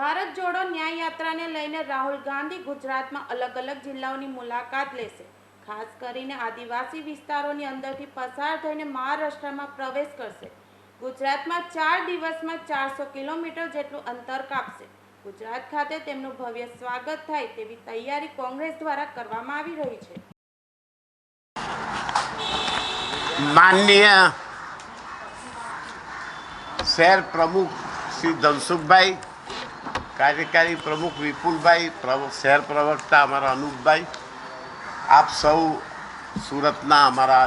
ભારત જોડો ન્યાય યાત્રાને લઈને રાહુલ ગાંધી ગુજરાતમાં અલગ અલગ જિલ્લાઓની મુલાકાત લેશે. ખાસ કરીને આદિવાસી વિસ્તારોની અંદરથી પસાર થઈને મહારાષ્ટ્રમાં પ્રવેશ કરશે. ગુજરાતમાં ચાર દિવસમાં ચારસો કિલોમીટર જેટલું અંતર કાપશે. ગુજરાત ખાતે તેમનું ભવ્ય સ્વાગત થાય તેવી તૈયારી કોંગ્રેસ દ્વારા કરવામાં આવી રહી છે. માનનીય શહેર પ્રમુખ શ્રી ધનસુખભાઈ કાર્યકારી પ્રમુખ વિપુલભાઈ શહેર પ્રવક્તા અમારા અનુપભાઈ, આપ સૌ સુરતના અમારા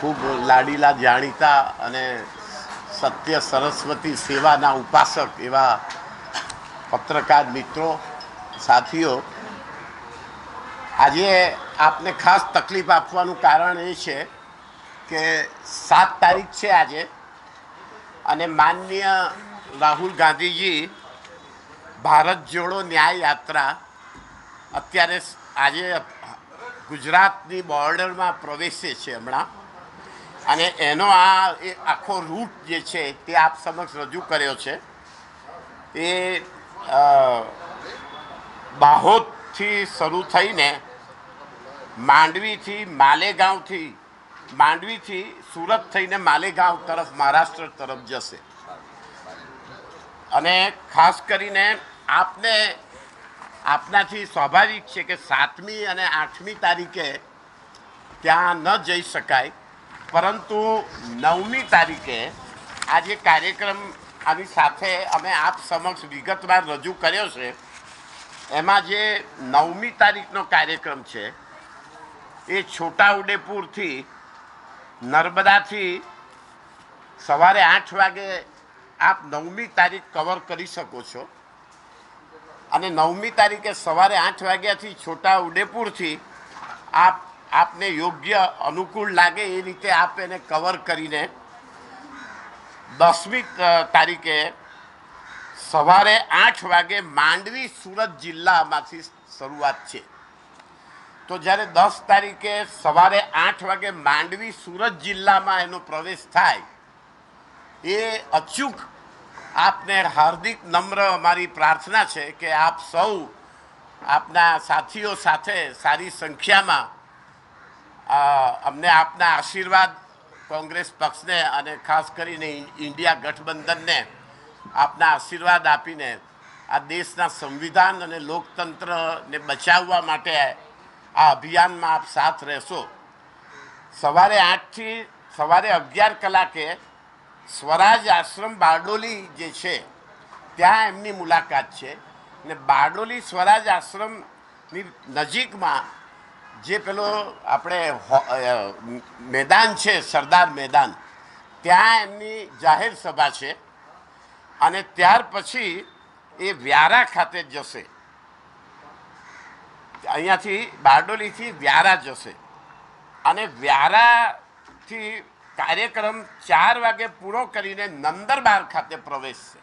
ખૂબ લાડીલા જાણીતા અને સત્ય સરસ્વતી સેવાના ઉપાસક એવા પત્રકાર મિત્રો, સાથીઓ, આજે આપને ખાસ તકલીફ આપવાનું કારણ એ છે કે સાત તારીખ છે આજે અને માનનીય રાહુલ ગાંધીજી ભારત જોડો ન્યાય યાત્રા અત્યારે આજે ગુજરાતની બોર્ડરમાં પ્રવેશે છે હમણાં. અને એનો આ એ આખો રૂટ જે છે તે આપ સમક્ષ રજૂ કર્યો છે. એ બાહોદથી શરૂ થઈને માંડવીથી માલેગાંવથી, માંડવીથી સુરત થઈને માલેગાંવ તરફ, મહારાષ્ટ્ર તરફ જશે. અને ખાસ કરીને આપને, આપનાથી સ્વાભાવિક છે કે સાતમી અને આઠમી તારીખે ત્યાં ન જઈ શકાય, પરંતુ નવમી તારીખે આ જે કાર્યક્રમ આની સાથે અમે આપ સમક્ષ વિગતવાર રજૂ કર્યો છે. એમાં જે નવમી તારીખનો કાર્યક્રમ છે, એ છોટાઉદેપુરથી નર્મદાથી સવારે આઠ વાગે આપ નવમી તારીખ કવર કરી શકો છો. અને નવમી તારીખે સવારે આઠ વાગ્યાથી છોટા ઉદેપુરથી આપ, આપને યોગ્ય અનુકૂળ લાગે એ રીતે આપ એને કવર કરીને દસમી તારીખે સવારે આઠ વાગે માંડવી સુરત જિલ્લામાંથી શરૂઆત છે. તો જ્યારે દસ તારીખે સવારે આઠ વાગે માંડવી સુરત જિલ્લામાં એનો પ્રવેશ થાય એ અચૂક આપને હાર્દિક નમ્ર અમારી પ્રાર્થના છે કે આપ સૌ આપના સાથીઓ સાથે સારી સંખ્યામાં અમને આપના આશીર્વાદ કોંગ્રેસ પક્ષને અને ખાસ કરીને ઇન્ડિયા ગઠબંધનને આપના આશીર્વાદ આપીને આ દેશના સંવિધાન અને લોકતંત્રને બચાવવા માટે આ અભિયાનમાં આપ સાથ રહેશો. સવારે આઠથી સવારે અગિયાર કલાકે સ્વરાજ આશ્રમ બારડોલી જે છે, ત્યાં એમની મુલાકાત છે. ને બારડોલી સ્વરાજ આશ્રમની નજીકમાં જે પેલો આપણે મેદાન છે, સરદાર મેદાન, ત્યાં એમની જાહેર સભા છે. અને ત્યાર પછી એ વ્યારા ખાતે જશે. અહીંયાથી બારડોલીથી વ્યારા જશે. અને વ્યારાથી કાર્યક્રમ ચાર વાગે પૂરો કરીને નંદરબાર ખાતે પ્રવેશશે.